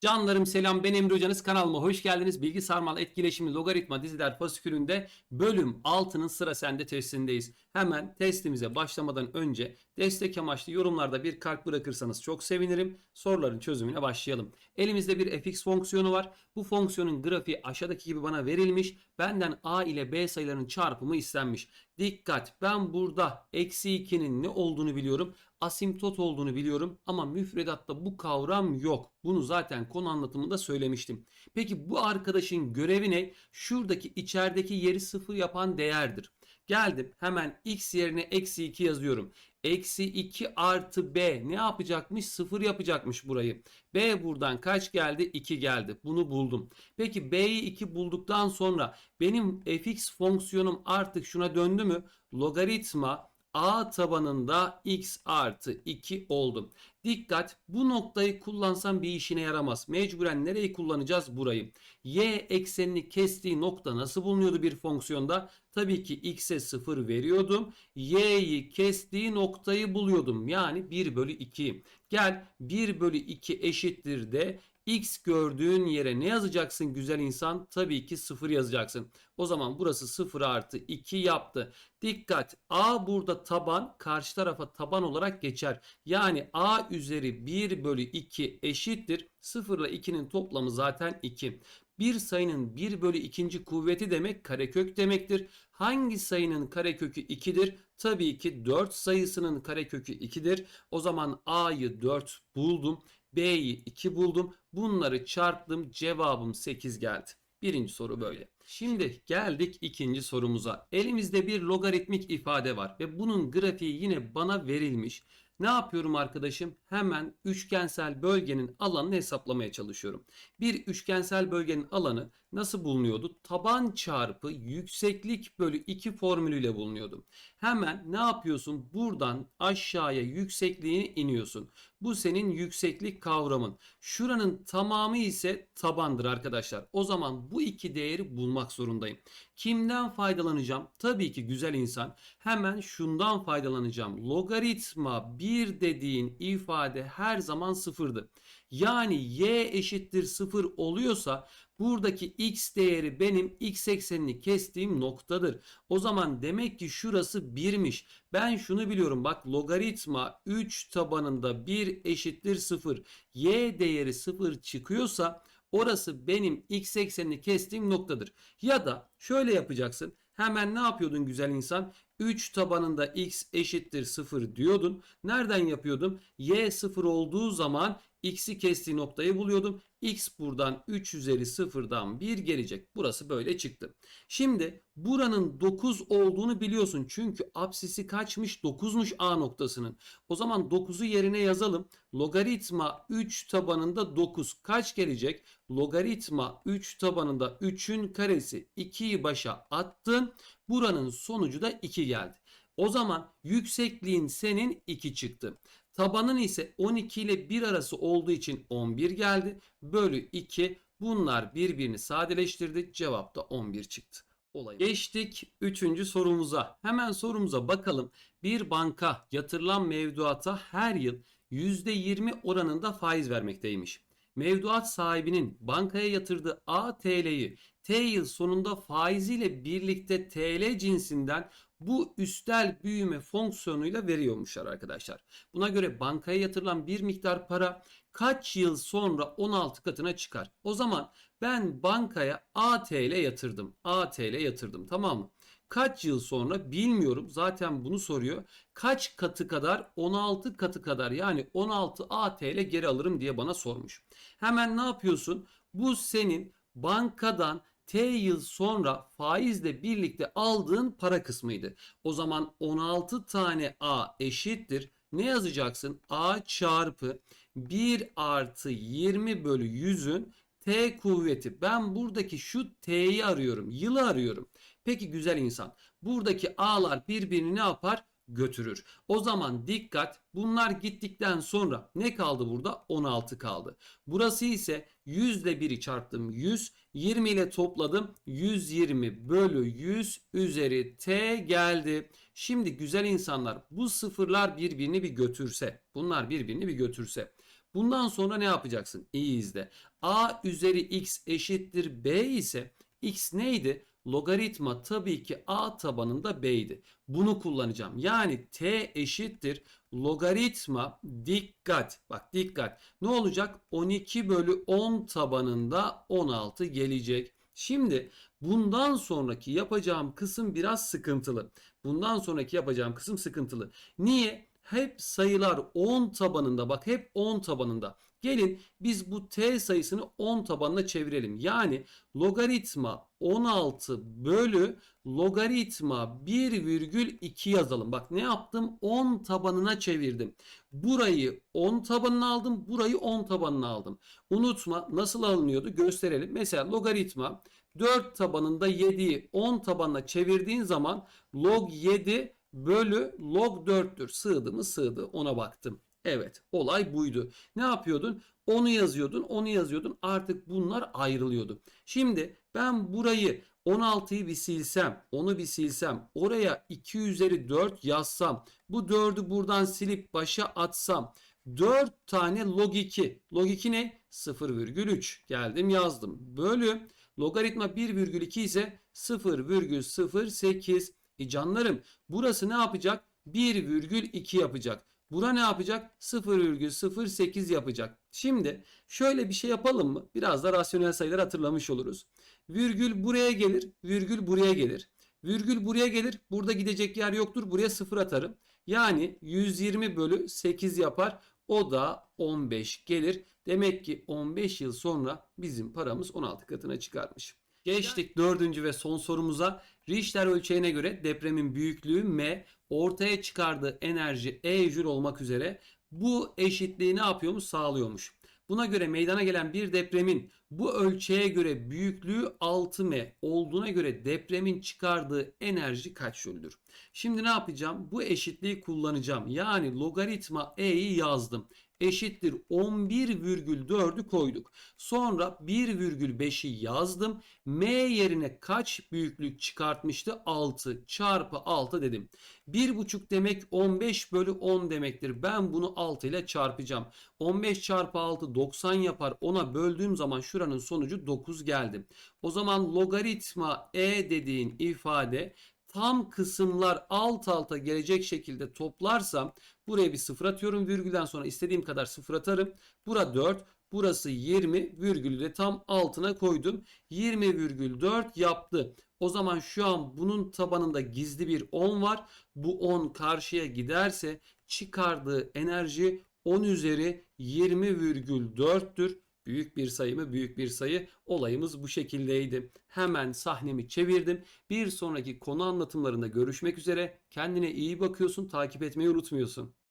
Canlarım selam ben Emre Hocanız kanalıma hoş geldiniz. Bilgi sarmal etkileşimi logaritma diziler fasikülünde bölüm 6'nın sıra sende testindeyiz. Hemen testimize başlamadan önce destek amaçlı yorumlarda bir kalp bırakırsanız çok sevinirim. Soruların çözümüne başlayalım. Elimizde bir fx fonksiyonu var. Bu fonksiyonun grafiği aşağıdaki gibi bana verilmiş. Benden a ile b sayılarının çarpımı istenmiş. Dikkat ben burada eksi 2'nin ne olduğunu biliyorum asimtot olduğunu biliyorum ama müfredatta bu kavram yok. Bunu zaten konu anlatımında söylemiştim. Peki bu arkadaşın görevi ne? Şuradaki içerideki yeri sıfır yapan değerdir. Geldim hemen x yerine eksi 2 yazıyorum. Eksi 2 artı b ne yapacakmış? Sıfır yapacakmış burayı. b buradan kaç geldi? 2 geldi. Bunu buldum. Peki b'yi 2 bulduktan sonra benim fx fonksiyonum artık şuna döndü mü? Logaritma a tabanında x artı 2 oldu. Dikkat bu noktayı kullansam bir işine yaramaz. Mecburen nereyi kullanacağız? Burayı. Y eksenini kestiği nokta nasıl bulunuyordu bir fonksiyonda? Tabii ki x'e 0 veriyordum. Y'yi kestiği noktayı buluyordum. Yani 1 bölü 2. Gel 1 bölü 2 eşittir de x gördüğün yere ne yazacaksın güzel insan? Tabii ki 0 yazacaksın. O zaman burası 0 artı 2 yaptı. Dikkat a burada taban karşı tarafa taban olarak geçer. Yani a üzeri 1 bölü 2 eşittir. 0 ile 2'nin toplamı zaten 2. Bir sayının 1 bölü 2. kuvveti demek karekök demektir. Hangi sayının karekökü 2'dir? Tabii ki 4 sayısının karekökü 2'dir. O zaman a'yı 4 buldum. B'yi 2 buldum. Bunları çarptım. Cevabım 8 geldi. Birinci soru böyle. Şimdi geldik ikinci sorumuza. Elimizde bir logaritmik ifade var ve bunun grafiği yine bana verilmiş. Ne yapıyorum arkadaşım? Hemen üçgensel bölgenin alanını hesaplamaya çalışıyorum. Bir üçgensel bölgenin alanı nasıl bulunuyordu? Taban çarpı yükseklik bölü 2 formülüyle bulunuyordu. Hemen ne yapıyorsun? Buradan aşağıya yüksekliğini iniyorsun. Bu senin yükseklik kavramın. Şuranın tamamı ise tabandır arkadaşlar. O zaman bu iki değeri bulmak zorundayım. Kimden faydalanacağım? Tabii ki güzel insan. Hemen şundan faydalanacağım. Logaritma 1 dediğin ifade her zaman sıfırdı. Yani y eşittir sıfır oluyorsa buradaki x değeri benim x eksenini kestiğim noktadır. O zaman demek ki şurası 1'miş. Ben şunu biliyorum bak logaritma 3 tabanında 1 eşittir 0. y değeri 0 çıkıyorsa orası benim x eksenini kestiğim noktadır. Ya da şöyle yapacaksın. Hemen ne yapıyordun güzel insan? 3 tabanında x eşittir 0 diyordun. Nereden yapıyordum? y 0 olduğu zaman x'i kestiği noktayı buluyordum. x buradan 3 üzeri 0'dan 1 gelecek. Burası böyle çıktı. Şimdi buranın 9 olduğunu biliyorsun. Çünkü apsisi kaçmış? 9'muş a noktasının. O zaman 9'u yerine yazalım. Logaritma 3 tabanında 9 kaç gelecek? Logaritma 3 tabanında 3'ün karesi 2'yi başa attın. Buranın sonucu da 2 geldi. O zaman yüksekliğin senin 2 çıktı. Tabanın ise 12 ile 1 arası olduğu için 11 geldi. Bölü 2 bunlar birbirini sadeleştirdi. Cevap da 11 çıktı. Olay. Geçtik 3. sorumuza. Hemen sorumuza bakalım. Bir banka yatırılan mevduata her yıl %20 oranında faiz vermekteymiş. Mevduat sahibinin bankaya yatırdığı A TL'yi T yıl sonunda faiziyle birlikte TL cinsinden bu üstel büyüme fonksiyonuyla veriyormuşlar arkadaşlar. Buna göre bankaya yatırılan bir miktar para kaç yıl sonra 16 katına çıkar? O zaman ben bankaya ATL yatırdım. ATL yatırdım tamam mı? Kaç yıl sonra bilmiyorum. Zaten bunu soruyor. Kaç katı kadar? 16 katı kadar yani 16 ATL geri alırım diye bana sormuş. Hemen ne yapıyorsun? Bu senin bankadan T yıl sonra faizle birlikte aldığın para kısmıydı. O zaman 16 tane A eşittir. Ne yazacaksın? A çarpı 1 artı 20 bölü 100'ün T kuvveti. Ben buradaki şu T'yi arıyorum. Yılı arıyorum. Peki güzel insan. Buradaki A'lar birbirini ne yapar? Götürür. O zaman dikkat bunlar gittikten sonra ne kaldı burada? 16 kaldı. Burası ise 100 ile 1'i çarptım 100. 20 ile topladım 120 bölü 100 üzeri t geldi. Şimdi güzel insanlar bu sıfırlar birbirini bir götürse bunlar birbirini bir götürse Bundan sonra ne yapacaksın? İyi izle. A üzeri x eşittir b ise x neydi? Logaritma tabii ki a tabanında b'ydi. Bunu kullanacağım. Yani t eşittir logaritma dikkat. Bak dikkat. Ne olacak? 12 bölü 10 tabanında 16 gelecek. Şimdi bundan sonraki yapacağım kısım biraz sıkıntılı. Bundan sonraki yapacağım kısım sıkıntılı. Niye? Hep sayılar 10 tabanında bak hep 10 tabanında. Gelin biz bu t sayısını 10 tabanına çevirelim. Yani logaritma 16 bölü logaritma 1,2 yazalım. Bak ne yaptım? 10 tabanına çevirdim. Burayı 10 tabanına aldım. Burayı 10 tabanına aldım. Unutma nasıl alınıyordu gösterelim. Mesela logaritma 4 tabanında 7'yi 10 tabanına çevirdiğin zaman log 7 bölü log 4'tür. Sığdı mı sığdı ona baktım. Evet olay buydu. Ne yapıyordun? Onu yazıyordun, onu yazıyordun. Artık bunlar ayrılıyordu. Şimdi ben burayı 16'yı bir silsem, onu bir silsem, oraya 2 üzeri 4 yazsam, bu 4'ü buradan silip başa atsam, 4 tane log 2. Log 2 ne? 0,3. Geldim yazdım. Bölü logaritma 1,2 ise 0,08. E canlarım burası ne yapacak? 1,2 yapacak. Bura ne yapacak? 0,08 yapacak. Şimdi şöyle bir şey yapalım mı? Biraz da rasyonel sayılar hatırlamış oluruz. Virgül buraya gelir, virgül buraya gelir. Virgül buraya gelir. Burada gidecek yer yoktur. Buraya 0 atarım. Yani 120 bölü 8 yapar. O da 15 gelir. Demek ki 15 yıl sonra bizim paramız 16 katına çıkarmış. Geçtik dördüncü ve son sorumuza. Richter ölçeğine göre depremin büyüklüğü M, ortaya çıkardığı enerji E jül olmak üzere bu eşitliği ne yapıyormuş? Sağlıyormuş. Buna göre meydana gelen bir depremin bu ölçeğe göre büyüklüğü 6M olduğuna göre depremin çıkardığı enerji kaç jüldür? Şimdi ne yapacağım? Bu eşitliği kullanacağım. Yani logaritma E'yi yazdım. Eşittir 11,4'ü koyduk. Sonra 1,5'i yazdım. M yerine kaç büyüklük çıkartmıştı? 6 çarpı 6 dedim. 1,5 demek 15 bölü 10 demektir. Ben bunu 6 ile çarpacağım. 15 çarpı 6 90 yapar. Ona böldüğüm zaman şuranın sonucu 9 geldi. O zaman logaritma E dediğin ifade tam kısımlar alt alta gelecek şekilde toplarsam buraya bir sıfır atıyorum. Virgülden sonra istediğim kadar sıfır atarım. Bura 4. Burası 20 virgülü de tam altına koydum. 20,4 yaptı. O zaman şu an bunun tabanında gizli bir 10 var. Bu 10 karşıya giderse çıkardığı enerji 10 üzeri 20,4'tür. Büyük bir sayı mı? Büyük bir sayı. Olayımız bu şekildeydi. Hemen sahnemi çevirdim. Bir sonraki konu anlatımlarında görüşmek üzere. Kendine iyi bakıyorsun. Takip etmeyi unutmuyorsun.